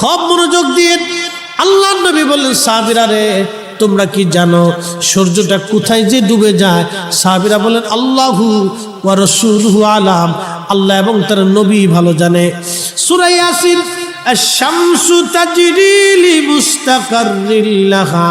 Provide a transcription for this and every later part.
খুব মনোযোগ দিয়ে আল্লাহ নবী বললেন সাবিরা রে, তোমরা কি জানো সূর্যটা কোথায় যে ডুবে যায়? সাবিরা বলেন আল্লাহু ওয়া রাসূলুহু আলাম। আল্লাহ এবং তার নবী ভালো জানে। সূরা ইয়াসিন তাজরি লিমুস্তাকাররিল লাহা।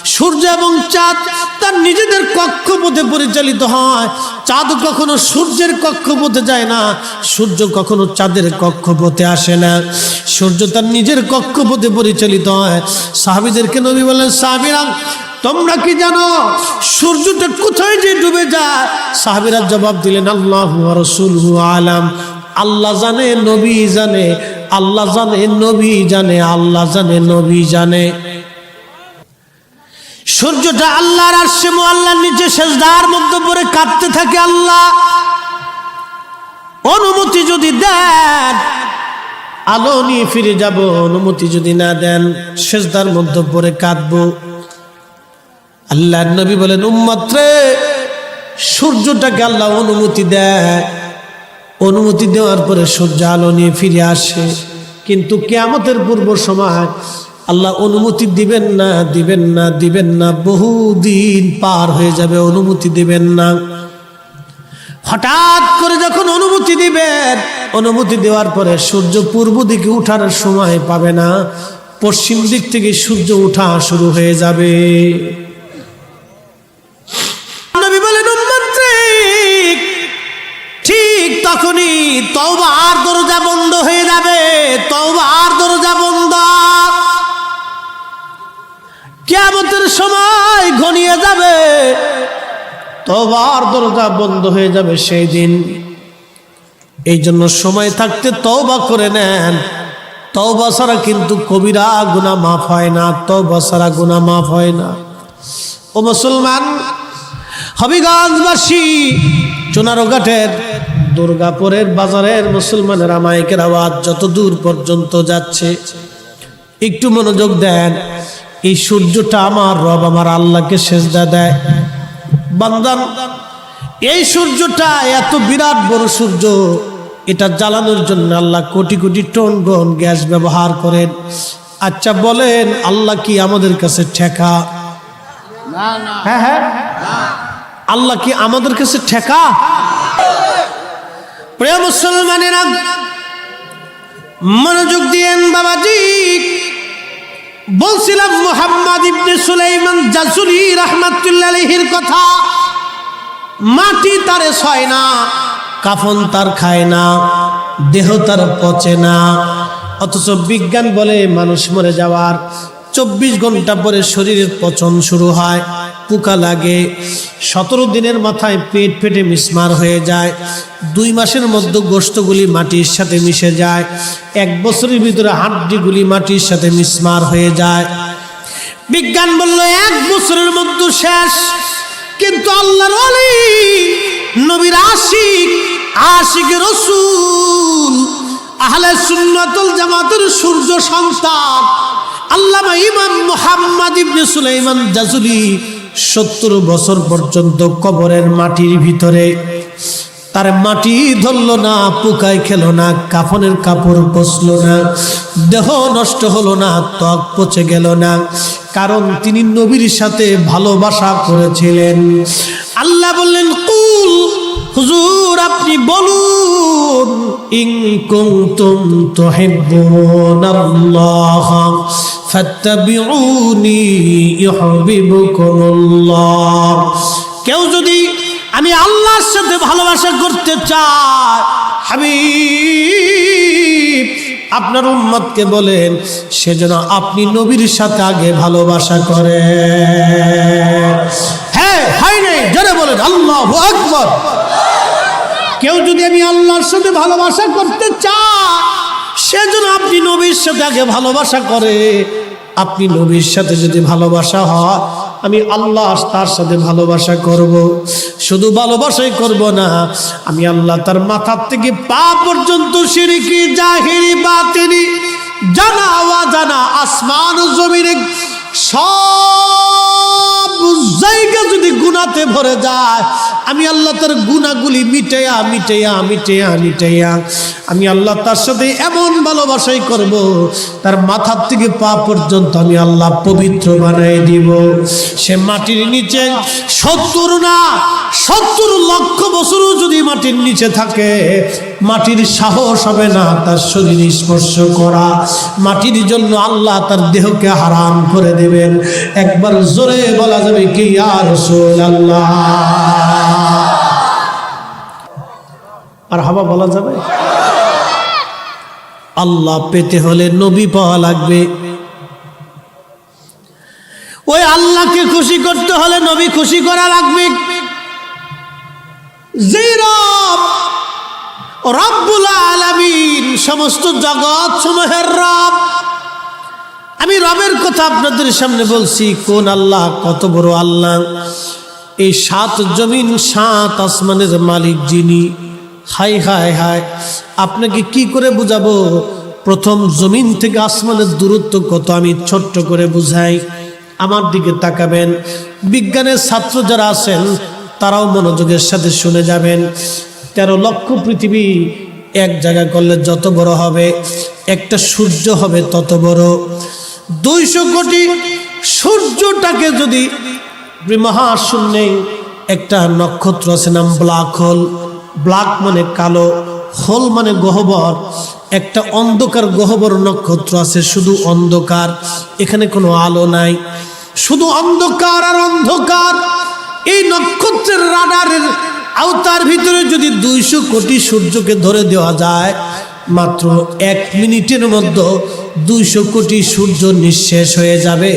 সূর্য এবং চাঁদ তার নিজেদের কক্ষপথে পরিচালিত হয়। চাঁদ কখনো সূর্যের কক্ষপথে যায় না, সূর্য কখনো চাঁদের কক্ষপথে আসে না। সূর্য তার নিজের কক্ষপথে পরিচালিত হয়। সাহাবিদেরকে নবী বলেন, সাহাবিরা, তোমরা কি জানো সূর্যটা কোথায় যে ডুবে যায়? সাহাবিরা জবাব দিলেন, আল্লাহ রসুল আলাম। আল্লাহ জানে, নবী জানে, আল্লাহ জানে, নবী জানে, আল্লাহ জানে, নবী জানে। সূর্যটা আল্লাহর আসছে মো আল্লাহর নিচে শেষদার মধ্যে পরে কাঁদতে থাকে আল্লাহ। অনুমতি যদি দেন, আলো নিয়ে ফিরে যাব, অনুমতি যদি না দেন শেষদার মধ্যে পরে কাঁদবো। আল্লাহ নবী বলেন উম্মাত্রে সূর্যটাকে আল্লাহ অনুমতি দেয় অনুমতি দেওয়ার পরে সূর্য আলো নিয়ে ফিরে আসে। কিন্তু কেয়ামতের পূর্ব সময় আল্লাহ অনুমতি দিবেন না দিবেন না দিবেন না। বহুদিন পার হয়ে যাবে, অনুমতি দিবেন না। হঠাৎ করে যখন অনুমতি দিবেন, অনুমতি দেওয়ার পরে সূর্য পূর্ব দিকে উঠার সময় পাবে না। পশ্চিম দিক থেকে সূর্য উঠা শুরু হয়ে যাবে। ঠিক তখনই তওবার দরজা বন্ধ হয়ে যাবে। তওবার দরজা বন্ধ হয়ে যাবে সেই দিন। এই জন্য সময় থাকতে তওবা করে নেন। তওবা ছাড়া কিন্তু কবিরা গুনাহ মাফ হয় না, তওবা ছাড়া গুনাহ মাফ হয় না। ও মুসলমান, হবিগঞ্জবাসী, চুনারোঘাটের, দুর্গাপুরের বাজারের মুসলমানের আমায়কের আওয়াজ যত দূর পর্যন্ত যাচ্ছে, একটু মনোযোগ দেন। এই সূর্যটা আমার রব, আমার আল্লাহকে সেজদা দেয়। বান্দান এই সূর্যটা এত বিরাট বড় সূর্য এটা জ্বালানোর জন্য আল্লাহ কোটি কোটি টন গন গ্যাস ব্যবহার করেন। আচ্ছা বলেন আল্লাহ কি আমাদের কাছে ঠেকা? হ্যাঁ হ্যাঁ। আল্লাহ কি আমাদের কাছে ঠেকা? প্রিয় মুসলমানেরা মনোযোগ দিয়েন বাবাজি। বলছিলাম মোহাম্মদ ইবনে সুলাইমান জাসুরি রহমাতুল্লাহির কথা, মাটি তারে ছয় না, কাফন তার খায় না, দেহ তার পচে না। অথচ বিজ্ঞান বলে মানুষ মরে যাওয়ার চব্বিশ ঘণ্টা পরে শরীরের পচন শুরু হয়। পোকা লাগে, সতেরো দিনের মাথায় পেট ফেটে মিসমার হয়ে যায়, দুই মাসের মধ্যে গোস্তগুলি মাটির সাথে মিশে যায়, এক বছরের ভিতরে হাড্ডিগুলি মাটির সাথে মিসমার হয়ে যায়। বিজ্ঞান বলল, এক বছরের মধ্যে শেষ, কিন্তু আল্লাহর অলি নবীর আশিক আশিক রসুল, আহলে সুন্নাতুল জামাতের সূর্য সন্তান, আল্লামা ইমাম মুহাম্মদ ইবনে সুলাইমান জাজুলি সত্তর বছর পর্যন্ত কবরের মাটির ভিতরে। তার মাটি ধরল না, পোকায় খেল না, কাফনের কাপড় পচল না, দেহ নষ্ট হলো না, ত্বক পচে গেল না, কারণ তিনি নবীর সাথে ভালোবাসা করেছিলেন। আল্লাহ বললেন, কুল হুজুর, আপনি বলুন, ইন কুনতুম তুহিব্বুনাল্লাহ ফাত্তাবিউনি কেউ যদি আমি আল্লাহর সাথে ভালোবাসা করতে চাই, হাবিব, আপনার উম্মতকে বলেন সেজন্য আপনি নবীর সাথে আগে ভালোবাসা করে। হ্যাঁ হয় নাই, জোরে বলেন, আল্লাহ আকবর। কেউ যদি আমি আল্লাহর সাথে ভালোবাসা করতে চাই সেজন্য আপনি নবীর সাথে আগে ভালোবাসা করে আপনি নবীর সাথে যদি ভালোবাসা হয়, আমি আল্লাহ তার সাথে ভালোবাসা করব। শুধু ভালোবাসাই করব না, আমি আল্লাহ তার মাথার থেকে পা পর্যন্ত সিঁড়িকি জাহিরি বাতিনি, জানা জানা আসমান জমিনে সব জায়গা যদি গুনাতে ভরে যায় আমি আল্লাহ তার গুনাগুলি মিটাইয়া মিটাইয়া মিটেয়া মিটাইয়া আমি আল্লাহ তার সাথে এমন ভালোবাসাই করব, তার মাথার থেকে পা পর্যন্ত আমি আল্লাহ পবিত্র বানাই দিব। সে মাটির নিচে সত্তর না, সত্তর লক্ষ বছরও যদি মাটির নিচে থাকে, মাটির সাহস হবে না তার শরীর স্পর্শ করা। মাটির জন্য আল্লাহ তার দেহকে হারাম করে দেবেন। একবার জোরে বলা যাবে কি আর আল্লাহ আর হাবা বলা যাবে? আল্লাহ পেতে হলে নবী পাওয়া লাগবে। ওই আল্লাহকে খুশি করতে হলে নবী খুশি করা লাগবে। সমস্ত জগৎ সমূহের রব। আমি রবের কথা আপনাদের সামনে বলছি, কোন আল্লাহ, কত বড় আল্লাহ। এই সাত জমিন, সাত আসমানের মালিক যিনি। হাই হাই হাই, আপনাকে কি করে বুঝাবো? প্রথম জমিন থেকে আসমানের দূরত্ব কত আমি ছোট্ট করে বুঝাই। আমার দিকে তাকাবেন। বিজ্ঞানের ছাত্র যারা আছেন, তারাও মনোযোগের সাথে শুনে যাবেন। তেরো লক্ষ পৃথিবী এক জায়গা করলে যত বড় হবে, একটা সূর্য হবে তত বড়। দুইশো কোটি সূর্যটাকে যদি মহাশূন্যে একটা নক্ষত্র আছে, নাম ব্ল্যাক হোল। ব্ল্যাক মানে কালো হোল মানে গহ্বর। একটা অন্ধকার গহ্বর নক্ষত্র আছে, শুধু অন্ধকার। এখানে কোনো আলো নাই। শুধু অন্ধকার আর অন্ধকার। এই নক্ষত্রের রাডারের আওতার ভিতরে যদি দুইশো কোটি সূর্যকে ধরে দেওয়া যায়, মাত্র এক মিনিটের মধ্যে দুইশো কোটি সূর্য নিঃশেষ হয়ে যাবে।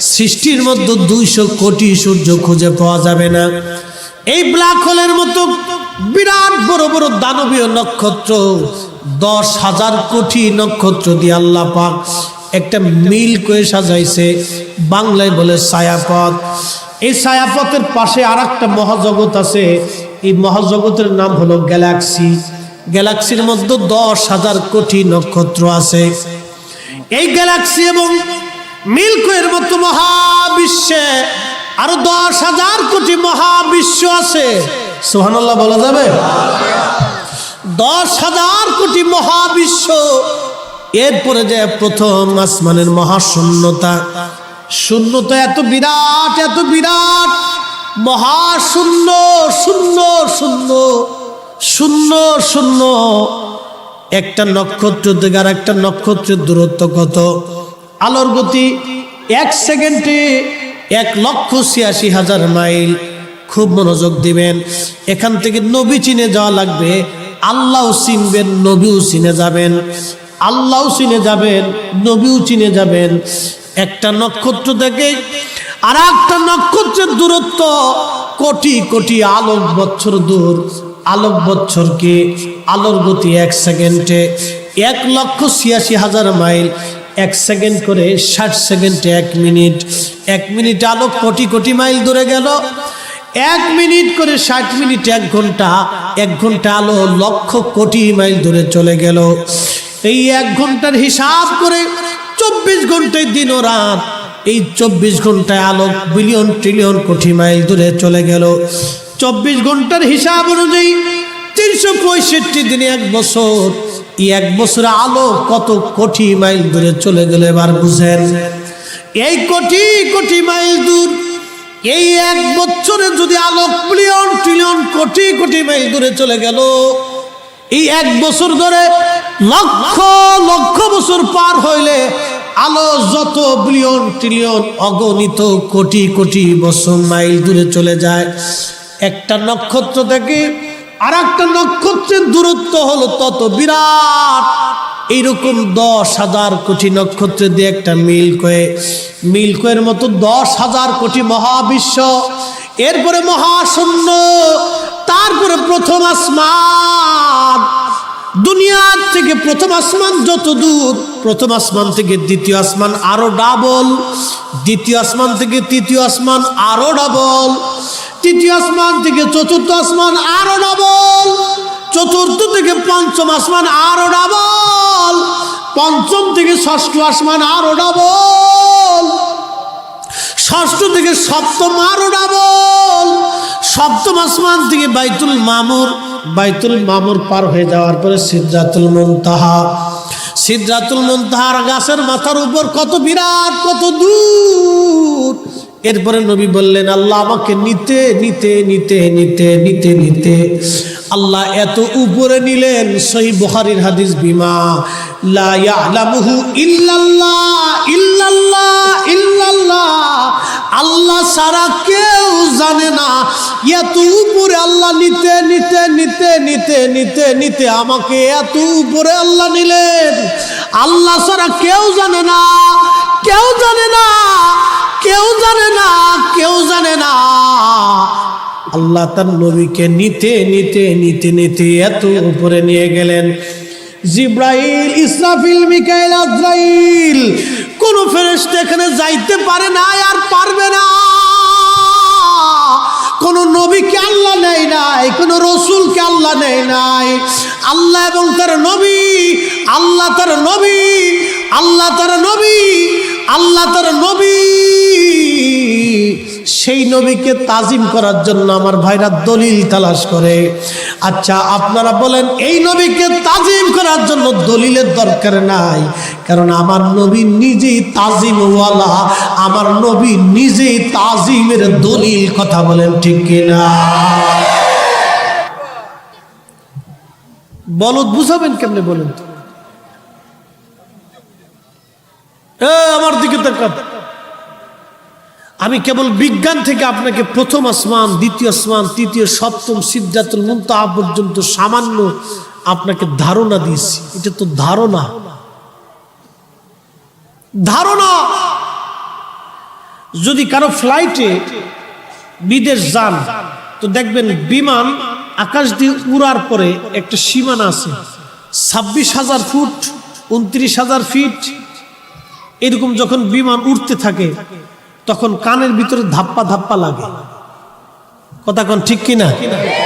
সৃষ্টির মধ্যে দুইশো কোটি সূর্য খুঁজে পাওয়া যাবে না। এই ব্ল্যাক হোলের মতো বিরাট বড় বড় দানবীয় নক্ষত্র, দশ হাজার কোটি নক্ষত্র দিয়ে আল্লাহ পাক একটা মিল করে সাজাইছে। বাংলায় বলে ছায়াপথ এই ছায়াপথের পাশে আর একটা মহাজগৎ আছে। এই মহাজগতের নাম হলো গ্যালাক্সি। গ্যালাক্সির মধ্যে দশ হাজার কোটি নক্ষত্র আছে। এই গ্যালাক্সি এবং মিল্কওয়ের মতো মহাবিশ্বে আরও দশ হাজার কোটি মহাবিশ্ব আছে। সোহানাল্লাহ বলা যাবে? দশ হাজার কোটি মহাবিশ্ব। এরপরে যে প্রথম আসমানের মহাশূন্যতা, শূন্যতা এত বিরাট এত বিরাট, মহাশূন্য, শূন্য শূন্য শূন্য শূন্য। একটা নক্ষত্র থেকে আর একটা নক্ষত্রের দূরত্ব কত? আলোর গতি এক সেকেন্ডে এক লক্ষ ছিয়াশি হাজার মাইল। খুব মনোযোগ দিবেন। এখান থেকে নবী চিনে যাওয়া লাগবে। আল্লাহ চিনবেন, নবীও চিনে যাবেন। আল্লাহও চিনে যাবেন, নবীও চিনে যাবেন। একটা নক্ষত্র থেকে আর একটা নক্ষত্রের দূরত্ব কোটি কোটি আলোক বছর দূর। আলোক বছরকে আলোর গতি এক সেকেন্ডে এক লক্ষ ছিয়াশি হাজার মাইল। এক সেকেন্ড করে ষাট সেকেন্ডে এক মিনিট। এক মিনিট আলোক কোটি কোটি মাইল দূরে গেল। এক মিনিট করে ষাট মিনিট, এক ঘণ্টা এক ঘণ্টা আলো লক্ষ কোটি মাইল দূরে চলে গেল। এই এক ঘণ্টার হিসাব করে চব্বিশ ঘন্টায় দিন ও রাত, এই চব্বিশ ঘন্টায় আলো বিলিয়ন ট্রিলিয়ন কোটি মাইল দূরে চলে গেল। চব্বিশ ঘণ্টার হিসাব অনুযায়ী তিনশো পঁয়ষট্টি দিনে এক বছর, এই এক বছরে আলো কত কোটি মাইল দূরে চলে গেল এবার বুঝেন। এই কোটি কোটি মাইল দূর এই এক বছরে যদি আলোক billion trillion crore crore mile দূরে চলে গেল, এই এক বছর ধরে লক্ষ লক্ষ বছর পার হইলে আলো যত বিলিয়ন ট্রিলিয়ন অগণিত কোটি কোটি বছর মাইল দূরে চলে যায়। একটা নক্ষত্র থেকে আর একটা নক্ষত্রের দূরত্ব হলো তত বিরাট। এইরকম দশ হাজার কোটি নক্ষত্র দিয়ে একটা মিল্কয়ে মিল্কয়ের মতো দশ হাজার কোটি মহাবিশ্ব, এরপরে মহাশূন্য, তারপরে প্রথম আসমান। দুনিয়ার থেকে প্রথম আসমান যত দূর, প্রথম আসমান থেকে দ্বিতীয় আসমান আরও ডাবল দ্বিতীয় আসমান থেকে তৃতীয় আসমান আরও ডাবল তৃতীয় আসমান থেকে চতুর্থ আসমান আরও ডাবল চতুর্থ থেকে পঞ্চম আসমান আরও ডাবল পঞ্চম থেকে ষষ্ঠ আসমান আরও ডাবল ষষ্ঠ থেকে সপ্তম আরও ডাবল সপ্তম আসমান থেকে বাইতুল মামুর বাইতুল মামুর পার হয়ে যাওয়ার পরে সিদ্ধাতুল মুনতাহা। সিদ্ধাতুল মুনতাহার গাছের মাথার উপর কত বিরাট, কত দূর। এরপরে নবী বললেন, আল্লাহ আমাকে নিতে নিতে নিতে নিতে নিতে নিতে। আল্লাহ এত উপরে নিলেন, সহি বুখারীর হাদিস বিমা। লা ইয়ালামুহু ইল্লাল্লাহ ইল্লাল্লাহ ইল্লাল্লাহ। আল্লাহ সারা কেউ জানে না, এত উপরে আল্লাহ নিতে নিতে নিতে নিতে নিতে নিতে আমাকে এত উপরে আল্লাহ নিলেন। আল্লাহ সারা কেউ জানে না, কেউ জানে না। কেউ জানে না, কেউ জানে না। আল্লাহ তার নবীকে নিতে নিতে নিতে নিতে এত উপরে নিয়ে গেলেন। জিব্রাইল, ইসরাফিল, মিকাইল, আজরাইল, কোন ফেরেশতা এখানে যাইতে পারে না আর পারবে না। কোন নবীকে আল্লাহ নেই নাই, কোন রসুলকে আল্লাহ নেই নাই। আল্লাহ এবং তার নবী, আল্লাহ তার নবী, আল্লাহ তার নবী, আল্লাহ তার নবী। সেই নবীকে তাজিম করার জন্য আমার ভাইরা দলিল তালাশ করে। আচ্ছা আপনারা বলেন, এই নবীকে তাজিম করার জন্য দলিলের দরকার নাই, কারণ আমার নবী নিজেই তাজিমওয়ালা, আমার নবী নিজেই তাজিমের দলিল কথা বলেন, ঠিক কিনা? বলদ বুঝাবেন কেমনে বলেন তো? আমার দিকে তাকান। আমি কেবল বিজ্ঞান থেকে আপনাকে প্রথম আসমান, দ্বিতীয় আসমান, তৃতীয়, সপ্তম, সিদ্ধাতুল মুনতাহা পর্যন্ত সামান্য আপনাকে ধারণা দিয়েছি। এটা তো ধারণা। ধারণা! যদি কারও ফ্লাইটে বিদেশ যান, তো দেখবেন বিমান আকাশ দিয়ে উড়ার পরে একটা সীমানা আছে। ছাব্বিশ হাজার ফুট, উনত্রিশ হাজার ফিট, এরকম যখন বিমান উঠতে থাকে তখন কানের ভিতরে ধাপ্পা ধাপ্পা লাগে। কথা কোন ঠিক কিনা?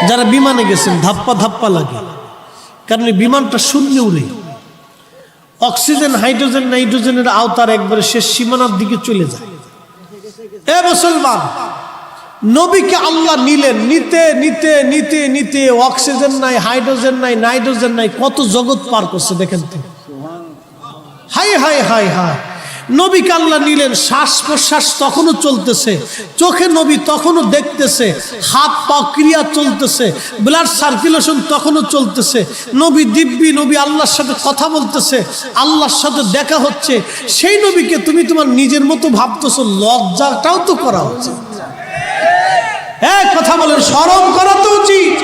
যারা বিমানে গেছেন, ধাপ্পা ধাপ্পা লাগে। কারণ বিমানটা শূন্য উড়ে। অক্সিজেন, হাইড্রোজেন, নাইট্রোজেনের আওতার একবারে শেষ সীমানার দিকে চলে যায়। এ মুসলমান, নবীকে আল্লাহ নিলেন। নিতে নিতে নিতে নিতে অক্সিজেন নাই, হাইড্রোজেন নাই, নাইট্রোজেন নাই, কত জগৎ পার করছে দেখেন তো। হাই হাই হাই হাই নবীকে আল্লাহ নিলেন শ্বাস প্রশ্বাস তখনও চলতেছে, চোখে নবী তখনও দেখতেছে, হাত পা ক্রিয়া চলতেছে ব্লাড সার্কুলেশন তখনও চলতেছে, নবী দিব্যি, নবী আল্লাহর সাথে কথা বলতেছে, আল্লাহর সাথে দেখা হচ্ছে, সেই নবীকে তুমি তোমার নিজের মতো ভাবতেছো, লজ্জাটাও তো করা উচিত। হ্যাঁ কথা বলেন, স্মরণ করা তো উচিত।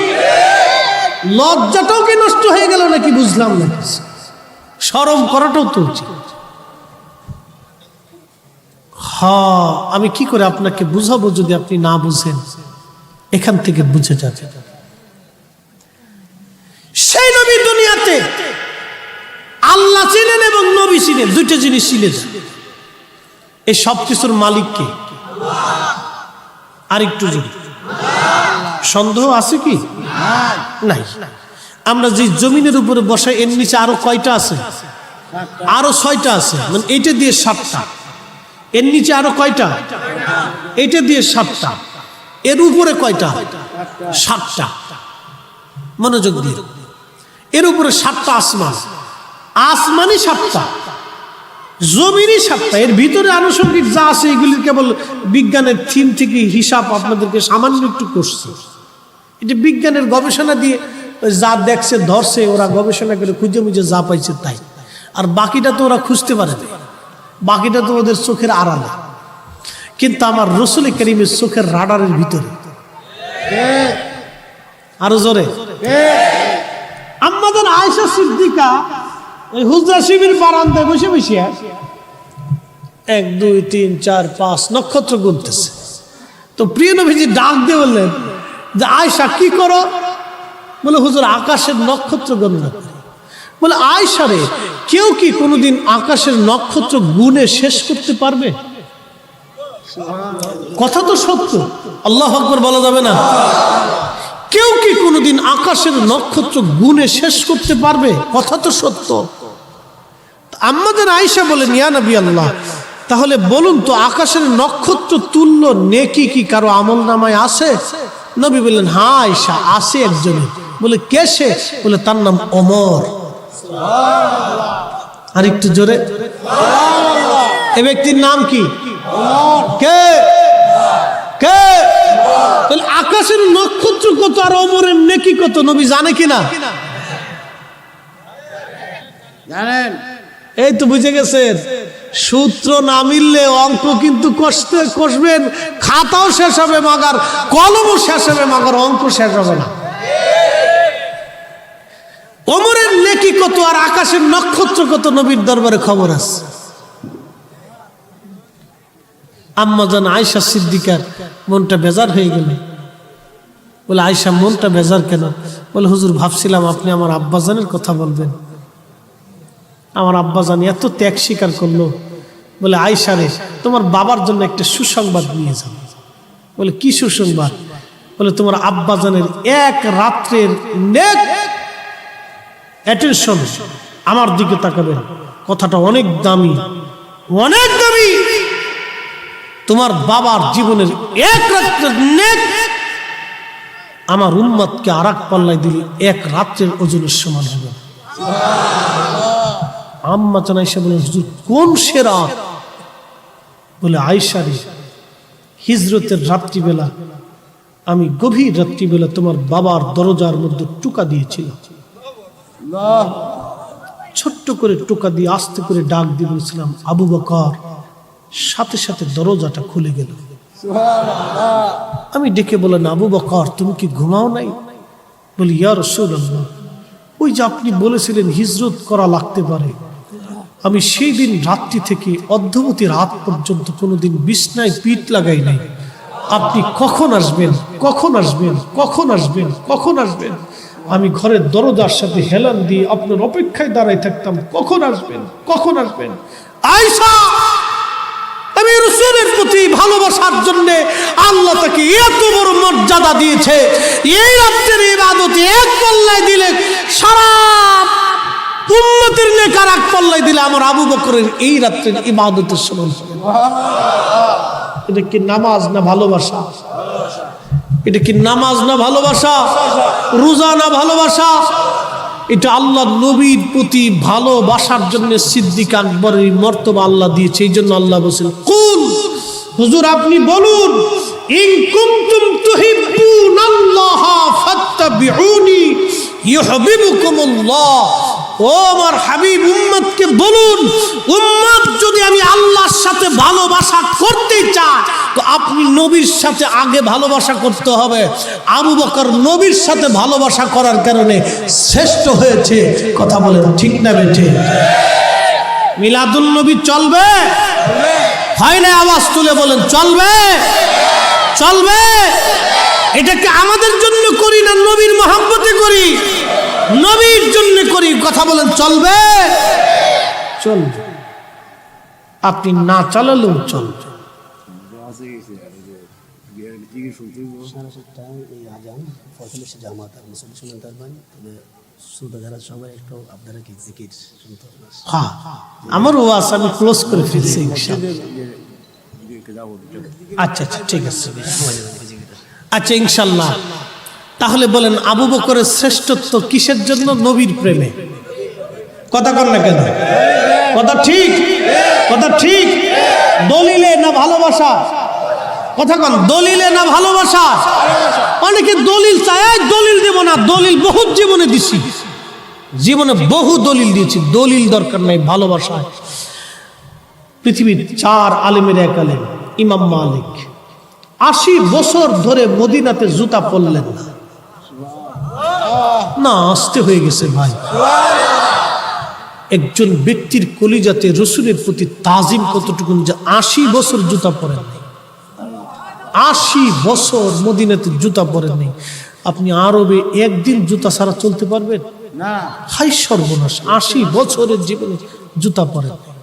লজ্জাটাও কি নষ্ট হয়ে গেল নাকি বুঝলাম না। স্মরণ করাটাও তো উচিত। হ্যাঁ আমি কি করে আপনাকে বুঝাবো যদি আপনি না বুঝেন? এখান থেকে বুঝে যাবে। সেই নবী দুনিয়াতে আল্লাহ ছিলেন এবং নবী ছিলেন দুইটা জিনিস ছিলেন এই সব কিছুর মালিককে আরেকটু যদি সন্দেহ আছে কি? নাই। আমরা যে জমিনের উপরে বসাই এর নিচে আরও কয়টা আছে? আরও ছয়টা আছে। মানে এইটা দিয়ে সাতটা। এর নিচে আরও কয়টা? এটা দিয়ে সাতটা। এর উপরে কয়টা? সাতটা। মনোযোগ দিয়ে। এর উপরে সাতটা আসমান। আসমানই সাতটা। জমিনই সাতটা। এর ভিতরে আনুষঙ্গিক যা আছে এগুলির কেবল বিজ্ঞানের থিম থেকে হিসাব আপনাদেরকে সামান্য একটু করছে। এটা বিজ্ঞানের গবেষণা দিয়ে যা দেখছে, ধরছে, ওরা গবেষণা করে খুঁজে মুজে যা পাইছে তাই। আর বাকিটা তো ওরা খুঁজতে পারে না বাকিটা তো ওদের চোখের আড়ালে। কিন্তু আমার রসুল করিমের চোখের রাডারের ভিতরে। আরও জোরে। আমাদের আয়সা সিদ্দিকা ওই হুজরা শিবির বারান্দায় বসে বসে এক, দুই, তিন, চার, পাঁচ নক্ষত্র গুনতেছে। তো প্রিয় নবীজি ডাক দিয়ে বললেন যে আয়সা কি করো? বলে, হুজুর, আকাশের নক্ষত্র গণনা করি বলে আয়সা রে কেউ কি কোনোদিন আকাশের নক্ষত্র গুনে শেষ করতে পারবে? কথা তো সত্য। আল্লাহ আকবর বলা যাবে না। কেউ কি কোনোদিন আকাশের নক্ষত্র গুনে শেষ করতে পারবে? কথা তো সত্য। আম্মাদের আয়েশা বলেন, ইয়া নবী আল্লাহ, তাহলে বলুন তো আকাশের নক্ষত্র তুল্য নেকি কি কারও আমল নামায় আছে? নবী বললেন হ্যাঁ আয়েশা, আছে একজনের। বলে, কে সে? বলে, তার নাম অমর আর একটু জোরে। এ ব্যক্তির নাম কি? কে? কে? তাহলে আকাশের নক্ষত্র কত আর অমরের নেকি কত? নবী জানে কিনা? জানেন। এই তো বুঝে গেছেন সূত্র না মিললে অঙ্ক কিন্তু কষতে কষবেন খাতাও শেষ হবে মাগার কলমও শেষ হবে মাগার অঙ্ক শেষ হবে না। অমরের নেকি কত আর আকাশের নক্ষত্র কত নবীর দরবারে খবর আছে? আম্মাজান আয়সা সিদ্দিকার, মনটা বেজার হয়ে গেল। বলে আয়সা মনটা বেজার কেন? বলে, হুজুর, ভাবছিলাম আপনি আমার আব্বাজানের কথা বলবেন। আমার আব্বাজান এত ত্যাগ স্বীকার করল। বলে আয়সা রে, তোমার বাবার জন্য একটা সুসংবাদ নিয়ে যাও। বলে, কি সুসংবাদ? বলে, তোমার আব্বাজানের এক রাত্রের নেক অ্যাটেনশন আমার দিকে তাকাবেন কথাটা অনেক দামি। অনেক দামি। তোমার বাবার জীবনের এক রাত্রের নেক। আমার উম্মাদকে আর এক পাল্লায় দিলে এক রাত্রের ওজনের সমান হবে। আম্মা চান আইসা বলেন হুজুর, কোন সেরা? বলে আয়সা রে, হিজরতের রাত্রিবেলা আমি গভীর রাত্রিবেলা তোমার বাবার দরজার মধ্যে টুকা দিয়েছিল ছোট্ট করে টোকা দিয়ে আস্তে করে ডাক দিয়ে বলেছিলাম, আবু বকর, সাথে সাথে দরজাটা খুলে গেল। আমি ডেকে বলেন আবু বকর, তুমি কি ঘুমাও নাই? বলি ইয়ার রসুল্লাহ ওই যে আপনি বলেছিলেন হিজরত করা লাগতে পারে। আমি সেই দিন রাত্রি থেকে অর্ধবতী রাত পর্যন্ত কোনোদিন বিছনায় পিঠ লাগাই নাই। আপনি কখন আসবেন? কখন আসবেন? কখন আসবেন? কখন আসবেন? আমি ঘরের দরজার সাথে হেলান দিয়ে আপনার অপেক্ষায় দাঁড়াই থাকতাম। কখন আসবেন? কখন আসবেন? আয়সা আমি রসুলের প্রতি ভালোবাসার জন্য আল্লাহ তাকে এত বড় মর্যাদা দিয়েছে। এই রাত্রের ইবাদতে এক পাল্লায় দিলে সারা উন্নতির নেকার এক পাল্লায় দিলে আমার আবু বকরের এই রাত্রের ইবাদতের সমান এটা কি নামাজ না ভালোবাসা? এটা কি নামাজ না ভালোবাসা? রোজা না ভালোবাসা? এটা আল্লাহ নবীর প্রতি ভালোবাসার জন্য সিদ্দিক আকবরের মর্তবা আল্লাহ দিয়েছে, এই জন্য আল্লাহ বলছেন, কুল, হুজুর আপনি বলুন, ইন ও আমার হাবিব, উম্মতকে বলুন, উম্মত যদি আমি আল্লাহর সাথে ভালোবাসা করতে চাই, তো আপনি নবীর সাথে আগে ভালোবাসা করতে হবে। আবু বকর নবীর সাথে ভালোবাসা করার কারণে শ্রেষ্ঠ হয়েছে। কথা বলেন ঠিক না বেঠে? মিলাদুল নবী চলবে? হয় না আওয়াজ তুলে বলেন, চলবে? চলবে? এটাকে আমাদের জন্য করি না নবীর মহাব্বতে করি? নবীর জন্য করি কথা বলেন, চলবে? চলবে আপনি না চালালেও চলবে হ্যাঁ আমার ওয়াজ আমি ক্লোজ করে ফেলছি আচ্ছা আচ্ছা ঠিক আছে। আচ্ছা ইনশাল্লাহ তাহলে বলেন, আবু বকরের শ্রেষ্ঠত্ব কিসের জন্য? নবীর প্রেমে। কথা কর না কেন? কথা ঠিক? কথা ঠিক? দলিলে না ভালোবাসা? কথা কন, দলিলে না ভালোবাসা? অনেকে দলিল চায় দলিল দেব না, দলিল বহুত জীবনে দিছি। জীবনে বহু দলিল দিয়েছি, দলিল দরকার নাই, ভালোবাসায়। পৃথিবীর চার আলেমের এক আলেম, ইমাম মালিক। আশি বছর ধরে মদিনাতে জুতা পরলেন না। না আসতে হয়ে গেছে ভাই। একজন ব্যক্তির কলিজাতে রসুলের প্রতি তাজিম কতটুকু যে আশি বছর জুতা পরেন নাই। আশি বছর মদিনাতে জুতা পরেন নাই। আপনি আরবে একদিন জুতা ছাড়া চলতে পারবেন? না। হাই সর্বনাশ আশি বছরের জীবনে জুতা পরেন নাই।